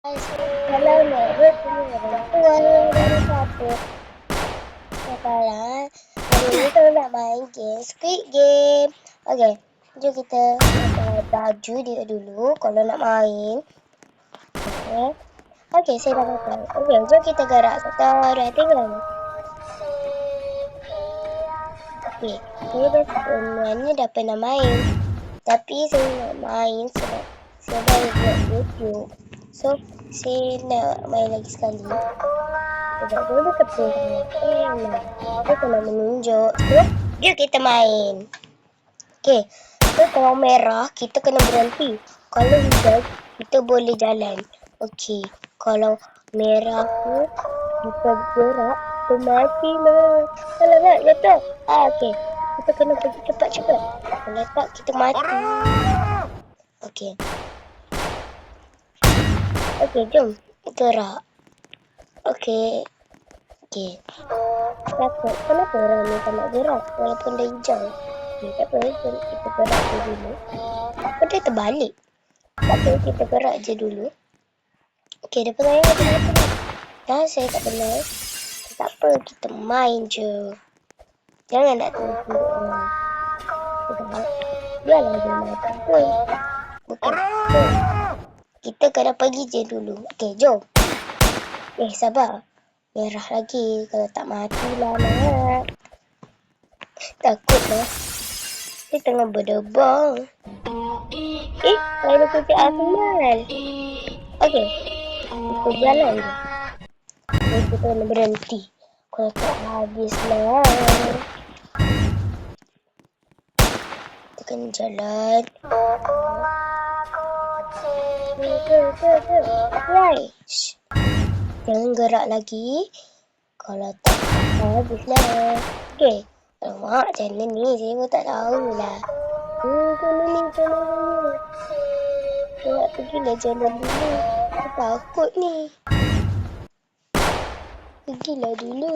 Hari ini kita nak main game Squid Game. Okey, jom kita pakai baju dia dulu kalau nak main. Okey. Okey, saya dah pakai. Okey, jom kita gerak. Satu, dua, tiga. Okey, saya dah sebenarnya dah pernah main. Tapi saya nak main sebab saya baru buat YouTube. So, saya nak main lagi sekali. Sebab dulu keping kena Kita kena menunjuk. Jom kita main. Okay. So, kalau merah, kita kena berhenti. Kalau hijau, kita boleh jalan. Okay. Kalau merah tu, kita gerak, kita mati lah. Kalau tak, jatuh. Ah, okay. Kita kena pergi cepat-cepat. Kalau tak, kita mati. Okay. Okey, jom. Gerak. Okey. Okey. Takut. Kenapa orang ni tak nak gerak walaupun dah hijau? Okay, tak apa. Kita gerak je dulu. Apa dia terbalik? Apa, kita gerak je dulu. Okey, dia pernah ingat dia apa Dah, saya tak benar. Tak apa, kita main je. Jangan nak tunggu. Kita Biarlah dia pun. Bukan. Kita kena pergi je dulu. Okey, jom. Eh, sabar. Merah lagi. Kalau tak mati lah, nak. Takutlah. Dia tengah berdebang. Eh, ada kerja Arsenal. Okey. Kita jalan je. Kita kena berhenti. Kalau tak habis lah. Kita kena jalan. Right. Jangan gerak lagi. Kalau tak, habislah. Okay. Alamak, macam mana ni? Saya pun tak tahu lah. Hmm, jalan ni, jalan ni. Saya nak pergilah jalan dulu. Saya takut ni. Pergilah dulu.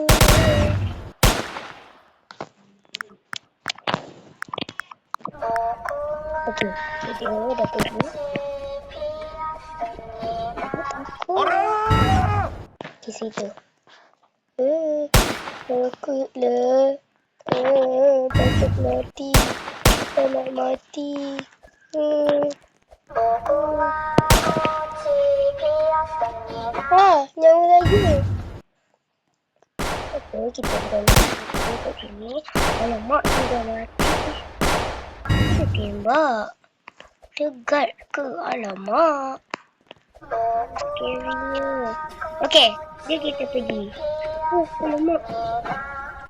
Okey, jadi dah pergi. Di situ. Eh, takutlah. Eh, takut mati. Tak nak mati. Eh. Ah, nyawa lagi. Okey, kita berani. Kita sini. Alamak, sudah mati. Tembak. Degat ke? Alamak. Okey, dia kita pergi. Oh, alamak.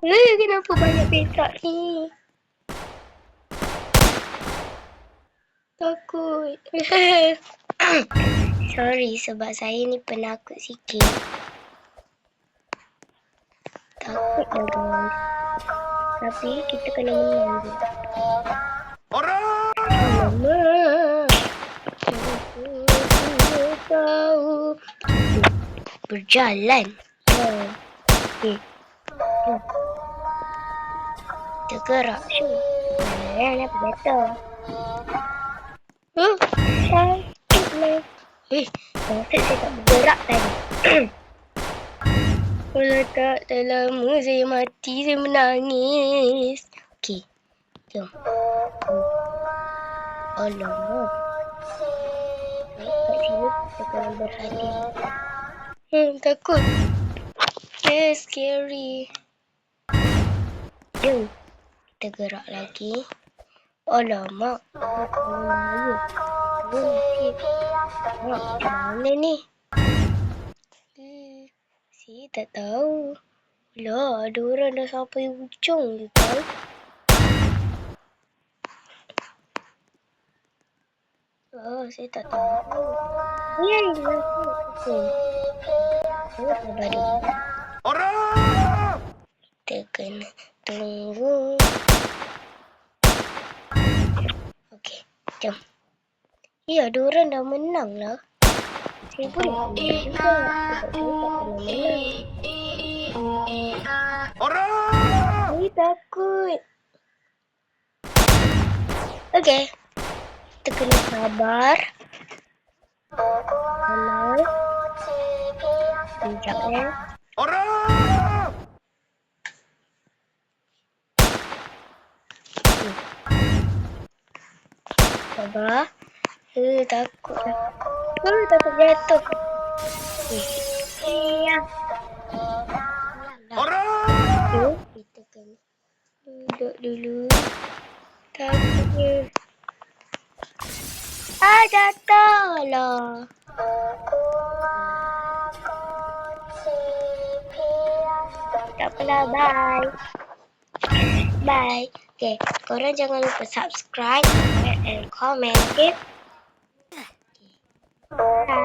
Eh, kenapa banyak petak ni? Takut. Sorry sebab saya ni penakut sikit. Takut dah guys. Tapi kita kena menang. Berjalan. Okay. Hmm. Tergerak. Eh, apa betul? Hmm, lah. Eh, sakit saya tak bergerak tadi. Kalau tak, dah lama saya mati, saya menangis. Okey, jom. Alamak. Kita berhati. Hmm, takut. Eh, scary. Jom. Kita gerak lagi. Alamak. Alamak. Alamak. Mana ni? Hmm, si tak tahu. Lah, ada orang dah sampai ujung je tau. Oh, saya tak tahu. Ya, ya, Orang! Kena tunggu. Okey, jom. Ya, orang dah menang lah. Saya pun nak menang juga. Sebab saya tak pernah menang. Orang! Saya takut. Okey kita kena sabar. Tenang. Sekejap eh. Orang! Sabar. Eh, takut. Eh, takut jatuh. Eh. Ya. Tu, kita kena duduk dulu. Takutnya. Ah, jatuh Bye! Bye! Okay, korang jangan lupa subscribe, and comment, okay? Bye!